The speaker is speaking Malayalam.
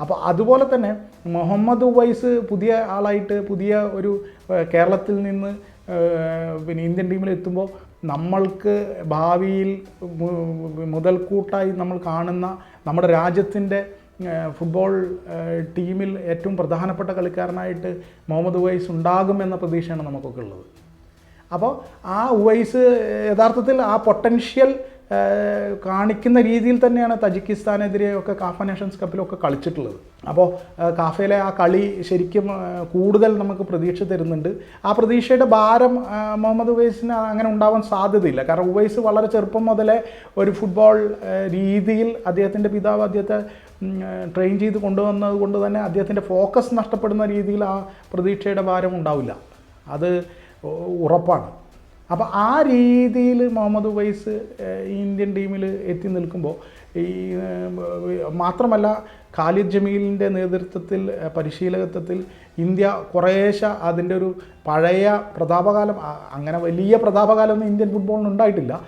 അപ്പോൾ അതുപോലെ തന്നെ മുഹമ്മദ് ഉവൈസ് പുതിയ ആളായിട്ട് പുതിയ ഒരു കേരളത്തിൽ നിന്ന് പിന്നെ ഇന്ത്യൻ ടീമിൽ എത്തുമ്പോൾ നമ്മൾക്ക് ഭാവിയിൽ മുതൽക്കൂട്ടായി നമ്മൾ കാണുന്ന നമ്മുടെ രാജ്യത്തിന്റെ ഫുട്ബോൾ ടീമിൽ ഏറ്റവും പ്രധാനപ്പെട്ട കളിക്കാരനായിട്ട് മുഹമ്മദ് ഉവൈസ് ഉണ്ടാകുമെന്ന പ്രതീക്ഷയാണ് നമുക്കൊക്കെ ഉള്ളത്. അപ്പോൾ ആ ഉവൈസ് യഥാർത്ഥത്തിൽ ആ പൊട്ടൻഷ്യൽ കാണിക്കുന്ന രീതിയിൽ തന്നെയാണ് തജിക്കിസ്ഥാനെതിരെ ഒക്കെ കാഫ നേഷൻസ് കപ്പിലൊക്കെ കളിച്ചിട്ടുള്ളത്. അപ്പോൾ കാഫയിലെ ആ കളി ശരിക്കും കൂടുതൽ നമുക്ക് പ്രതീക്ഷ തരുന്നുണ്ട്. ആ പ്രതീക്ഷയുടെ ഭാരം മുഹമ്മദ് ഉവൈസിന് അങ്ങനെ ഉണ്ടാവാൻ സാധ്യതയില്ല. കാരണം ഉവൈസ് വളരെ ചെറുപ്പം മുതലേ ഒരു ഫുട്ബോൾ രീതിയിൽ അദ്ദേഹത്തിന്റെ പിതാവ് അദ്ദേഹത്തെ ട്രെയിൻ ചെയ്ത് കൊണ്ടുവന്നത് കൊണ്ട് തന്നെ അദ്ദേഹത്തിന്റെ ഫോക്കസ് നഷ്ടപ്പെടുന്ന രീതിയിൽ ആ പ്രതീക്ഷയുടെ ഭാരം ഉണ്ടാവില്ല. അത് ഉറപ്പാണ്. അപ്പോൾ ആ രീതിയിൽ മുഹമ്മദ് ഉവൈസ് ഇന്ത്യൻ ടീമിൽ എത്തി നിൽക്കുമ്പോൾ ഈ മാത്രമല്ല ഖാലിദ് ജമീലിന്റെ നേതൃത്വത്തിൽ പരിശീലകത്വത്തിൽ ഇന്ത്യ കുറേശ്ശെ അതിന്റെ ഒരു പഴയ പ്രതാപകാലം അങ്ങനെ വലിയ പ്രതാപകാലമൊന്നും ഇന്ത്യൻ ഫുട്ബോളിന് ഉണ്ടായിട്ടില്ല.